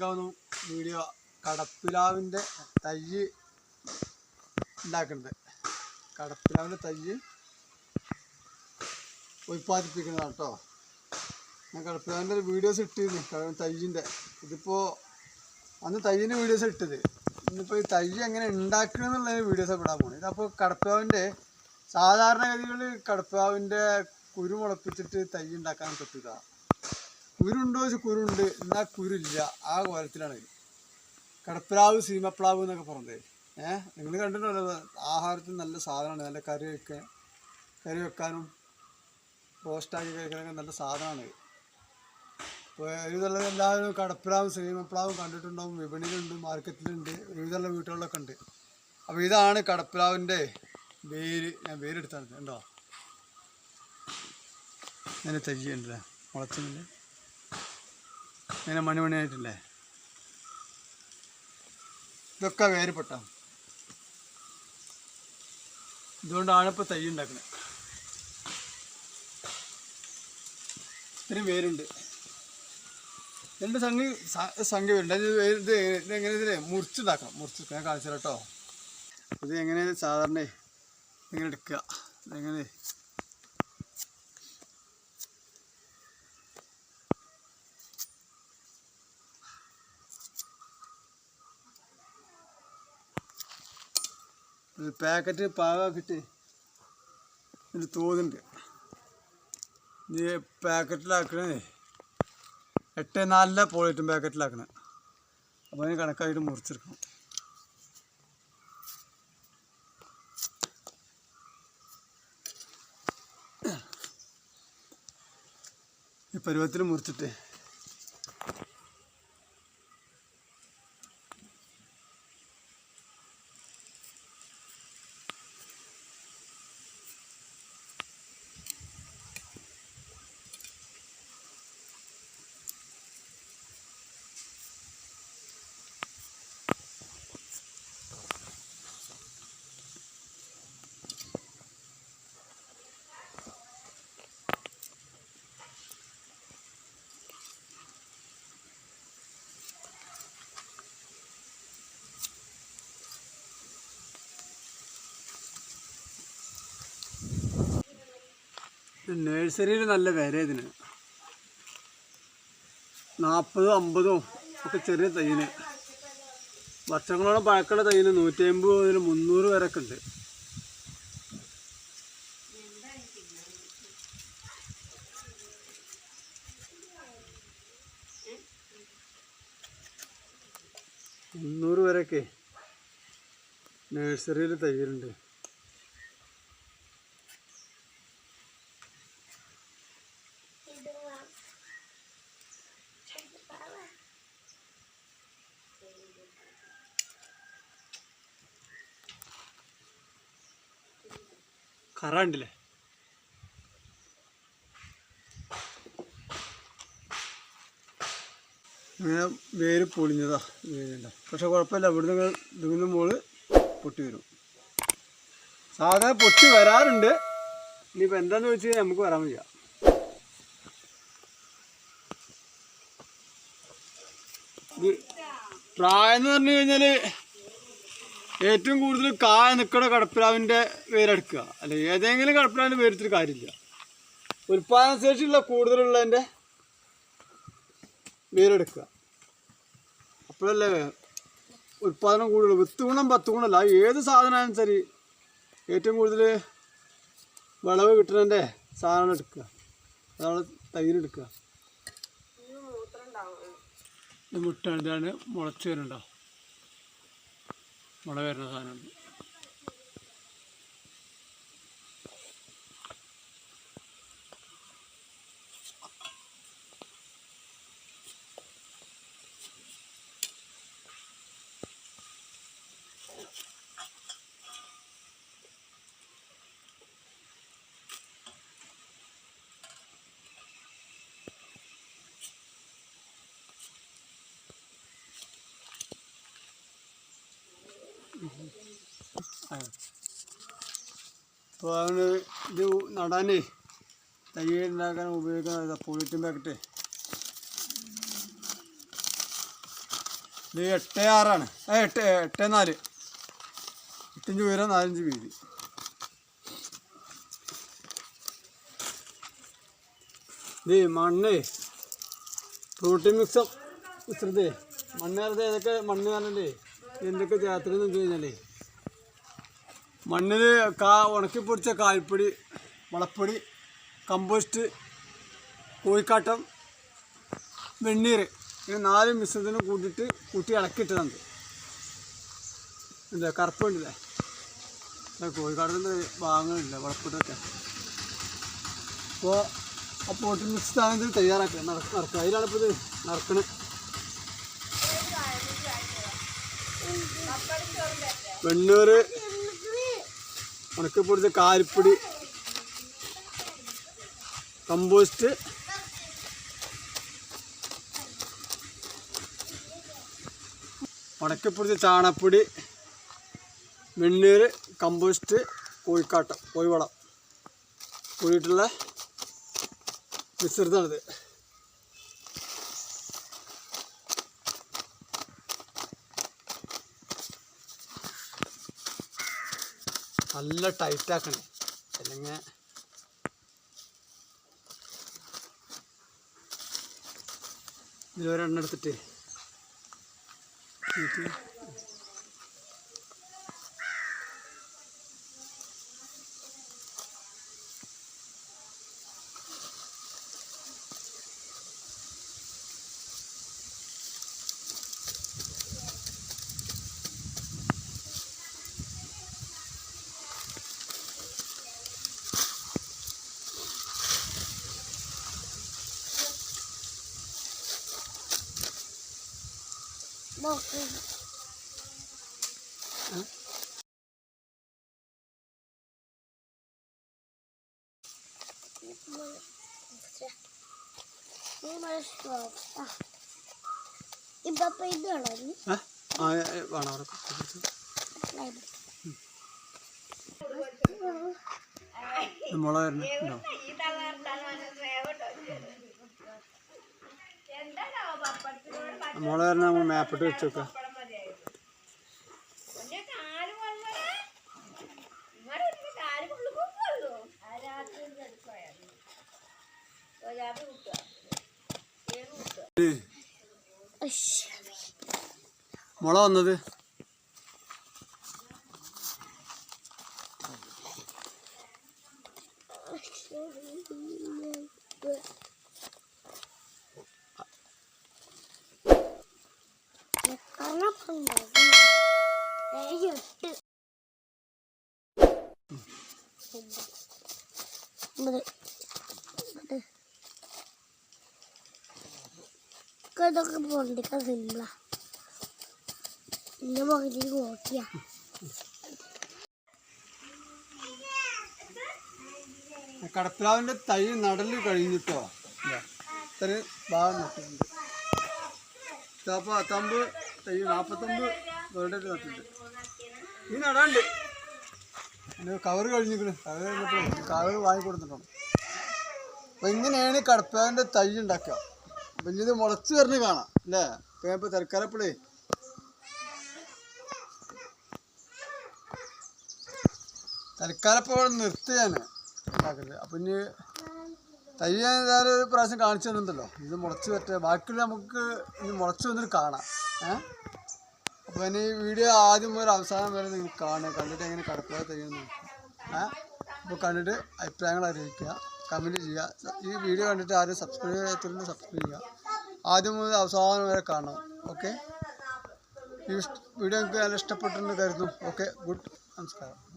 കാണിക്കാവുന്ന video കടപ്പിലാവിന്റെ തയ്യ് ഉണ്ടാക്കുന്നത് കടപ്പിലാവിന്റെ തയ്യ് ഉൽപ്പാദിപ്പിക്കുന്നതാണ് കേട്ടോ ഞാൻ കടപ്പിലാവിന്റെ ഒരു വീഡിയോസ് ഇട്ടിരുന്നു. തയ്യിന്റെ ഇതിപ്പോൾ അന്ന് തയ്യിന്റെ വീഡിയോസ് ഇട്ടത്. ഇന്നിപ്പോൾ ഈ തയ്യ് എങ്ങനെ ഉണ്ടാക്കണം എന്നുള്ള വീഡിയോസ് ഇടാൻ പോകുന്നത് ഇതപ്പോൾ കടപ്പിലാവിന്റെ സാധാരണഗതികളിൽ കടപ്പിലാവിന്റെ കുരു മുളപ്പിച്ചിട്ട് തൈ ഉണ്ടാക്കാൻ പറ്റുക. കുരുണ്ടോ വെച്ചാൽ കുരുണ്ട്. എന്നാൽ കുരുല്ല. ആ കോലത്തിലാണ്. ഇത്. കടപ്പിലാവ് സീമപ്ലാവ് എന്നൊക്കെ പറഞ്ഞത്. ഏഹ് നിങ്ങൾ കണ്ടിട്ടുണ്ടല്ലോ? ആഹാരത്തിന് നല്ല സാധനമാണ്. നല്ല കറി വെക്കാൻ കറി വെക്കാനും റോസ്റ്റാക്കി കഴിക്കാനൊക്കെ നല്ല സാധനമാണ്. ഇപ്പോൾ ഒരുവിധമുള്ള എല്ലാവരും കടപ്പിലാവും സീമപ്ലാവും കണ്ടിട്ടുണ്ടാവും. വിപണിയിലുണ്ട് മാർക്കറ്റിലുണ്ട്. ഒരുവിധമുള്ള വീട്ടുകളിലൊക്കെ ഉണ്ട്. അപ്പോൾ ഇതാണ് കടപ്പിലാവിന്റെ വേര് ഞാൻ വേരെടുത്താണ് കണ്ടോ? ഞാൻ തയ്യുണ്ടല്ലേ മുളച്ചില്ലേ ഇങ്ങനെ മണിമണിയായിട്ടില്ലേ? ഇതൊക്കെ വേരുപെട്ട. ഇതുകൊണ്ടാണ് ഇപ്പോൾ തൈ ഉണ്ടാക്കുന്നത് ഇത്രയും വേരുണ്ട്. രണ്ട് സംഖ്യ സംഖ്യ വരുന്നുണ്ട് അത് വേ- ഇത് എങ്ങനെ ഇതിലെ മുറിച്ചുണ്ടാക്കണം മുറിച്ച് ഞാൻ ഇത് എങ്ങനെ സാധാരണ ഇങ്ങനെ എടുക്കുക. ഇതെങ്ങനെ പാക്കറ്റ് പാകാക്കിയിട്ട് ഇതിന്റെ തോന്നുന്നുണ്ട് ഇനി പാക്കറ്റിലാക്കണേ എട്ട് നാലിലെ പോളിറ്റും പാക്കറ്റിലാക്കണേ. അപ്പോൾ അതിന് കണക്കായിട്ട് മുറിച്ചെടുക്കണം. ഈ പരുവത്തിൽ മുറിച്ചിട്ട് നഴ്സറിയിൽ നല്ല വില ഇതിന്. നാൽപ്പതും അമ്പതും ഒക്കെ ചെറിയ തൈന് വർഷങ്ങളോളം പഴക്കുള്ള തൈന് നൂറ്റി അമ്പത് മുതൽ മുന്നൂറ് വരെയൊക്കെ ഉണ്ട്. മുന്നൂറ് വരെയൊക്കെ നഴ്സറിയിൽ തയ്യലുണ്ട്. കറ ഉണ്ടല്ലേ ഇങ്ങനെ വേര് പൊളിഞ്ഞതാ വേരുണ്ട പക്ഷെ കുഴപ്പമില്ല ഇവിടുന്ന് ഇതിന് മോൾ പൊട്ടി വരും. സാധാരണ പൊട്ടി വരാറുണ്ട്. ഇനിയിപ്പോൾ എന്താന്ന് വെച്ച് കഴിഞ്ഞാൽ നമുക്ക് വരാൻ വയ്യ. പ്രായം എന്ന് പറഞ്ഞു കഴിഞ്ഞാൽ ഏറ്റവും കൂടുതൽ കായ നിൽക്കുന്ന കടപ്പിലാവിന്റെ വേരെടുക്കുക അല്ലെ ഏതെങ്കിലും കടപ്പിലാവിന്റെ വേരെടുത്തിട്ട് കാര്യമില്ല. ഉൽപ്പാദന ശേഷിയുള്ള കൂടുതലുള്ളതിന്റെ വേരെടുക്കുക അപ്പോഴല്ലേ ഉൽപ്പാദനം കൂടുതൽ. വിത്ത് ഗുണം പത്ത് ഗുണമല്ല ഏത് സാധനമായാലും ശരി ഏറ്റവും കൂടുതൽ വിളവ് കിട്ടുന്നതിന്റെ സാധനം എടുക്കുക. അതാണ് തൈരെടുക്കുക മുട്ടാണ് ഇതാണ് മുളച്ച് വരുന്നുണ്ടോ? മുള വരുന്ന അപ്പോൾ അവന് ഇത് നടാനേ തൈ ഉണ്ടാക്കാൻ ഉപയോഗിക്കുന്ന പോളിത്തീൻ പാക്കറ്റ് ഇത് എട്ട് ആറാണ്. എട്ട് എട്ട് നാല്. എട്ടിഞ്ച് ഉയരം നാലഞ്ച് വീതി. ഇത് മണ്ണ്. പ്രോട്ടീൻ മിക്സം മിശ്രിതേ. മണ്ണ് ഏതൊക്കെ മണ്ണ് പറഞ്ഞില്ലേ എന്തൊക്കെ ചേർത്തിരുന്നു കഴിഞ്ഞാലേ മണ്ണിൽ കാ ഉണക്കി പൊടിച്ച കാൽപ്പൊടി വളപ്പൊടി കമ്പോസ്റ്റ് കോഴിക്കാട്ടം വെണ്ണീർ ഇങ്ങനെ നാല് മിശ്രത്തിന് കൂട്ടിയിട്ട് കൂട്ടി ഇളക്കിയിട്ടതാണ്. എന്താ കറുപ്പുണ്ടല്ലേ കോഴിക്കാട്ടത്തിന്റെ ഭാഗങ്ങളില്ല വളപ്പൊടിയൊക്കെ. അപ്പോൾ ആ പോട്ടി മിക്സ് ആണെങ്കിൽ തയ്യാറാക്കുക നടക്ക നടക്കുക. അതിലാണ് ഇപ്പോൾ ഇത് നടക്കണത് വെണ്ണൂറ് ഉണക്കി പൊടിച്ച കാരിപ്പൊടി കമ്പോസ്റ്റ് ഉണക്കി പൊടിച്ച ചാണപ്പൊടി വെണ്ണീര് കമ്പോസ്റ്റ് കോഴിക്കാട്ടം കോഴിവളം. കൂടിയിട്ടുള്ള മിശ്രിതമാണിത്. നല്ല ടൈറ്റ് ആക്കണേ അല്ലെങ്കിൽ ഇതിലൊരെണ്ണം എടുത്തിട്ട് ഇപ്പൊ ഇത് വേണോ വേണം അവിടെ കുറച്ച്. ഇത് മുള ഉണ്ടോ മുള വരണം നമ്മൾ മാപ്പിട്ട് വെച്ച് ഉശ്ശ്. മുള വന്നത് Thank ഏഴ്, എട്ട്. ഇതൊക്കെ പോണ്ടിക്ക സിമ്പിളാ എന്റെ മുഖത്തിൽ നോക്കിയാ കടപ്പിലാവിന്റെ തൈ നടൽ കഴിഞ്ഞിട്ടോ. ഇത്രയും ഭാഗം നട്ടിട്ടുണ്ട് തമ്പ് തൈ നാൽപ്പത്തൊമ്പത് വേൾഡ് നട്ടിട്ടുണ്ട് ഈ നടാണ്ട്. പിന്നെ കവർ കഴിഞ്ഞിരിക്കുന്നു. കവർ കഴിഞ്ഞപ്പോൾ കവർ വാങ്ങിക്കൊടുത്തിട്ടുണ്ട് അപ്പം ഇങ്ങനെയാണ് കടപ്പാവിന്റെ തൈ ഉണ്ടാക്കുക. അപ്പം ഇത് മുളച്ച് വരുന്ന കാണാം. അല്ലേ? ഇപ്പം ഇപ്പോൾ തൽക്കാലപ്പോഴേ തൽക്കാലം ഇപ്പോൾ ഉണ്ടാക്കൽ. അപ്പം ഇനി തൈ ഞാൻ ഏതായാലും ഒരു പ്രാവശ്യം കാണിച്ചു തന്നിട്ടുണ്ടല്ലോ. ഇത് മുളച്ച് പറ്റേ ബാക്കിയുള്ള നമുക്ക് ഇത് മുളച്ച് വന്നിട്ട് കാണാം. ഏ? അപ്പോൾ ഇനി വീഡിയോ ആദ്യം ഒരു അവസാനം വരെ നിങ്ങൾ കാണുക. കണ്ടിട്ട് എങ്ങനെ കടപ്പിലാതെ തയ്യുന്നു ഏ? അപ്പോൾ കണ്ടിട്ട് അഭിപ്രായങ്ങൾ അറിയിക്കുക. കമന്റ് ചെയ്യുക. ഈ വീഡിയോ കണ്ടിട്ട് ആരും സബ്സ്ക്രൈബ് ചെയ്യാത്തിരുന്ന് സബ്സ്ക്രൈബ് ചെയ്യുക. ആദ്യം മുതൽ അവസാനം വരെ കാണണം. ഓക്കെ ഈ വീഡിയോ നിങ്ങൾക്ക് നല്ല ഇഷ്ടപ്പെട്ടിട്ടുണ്ട് കരുതുന്നു. ഓക്കെ ഗുഡ് നമസ്കാരം.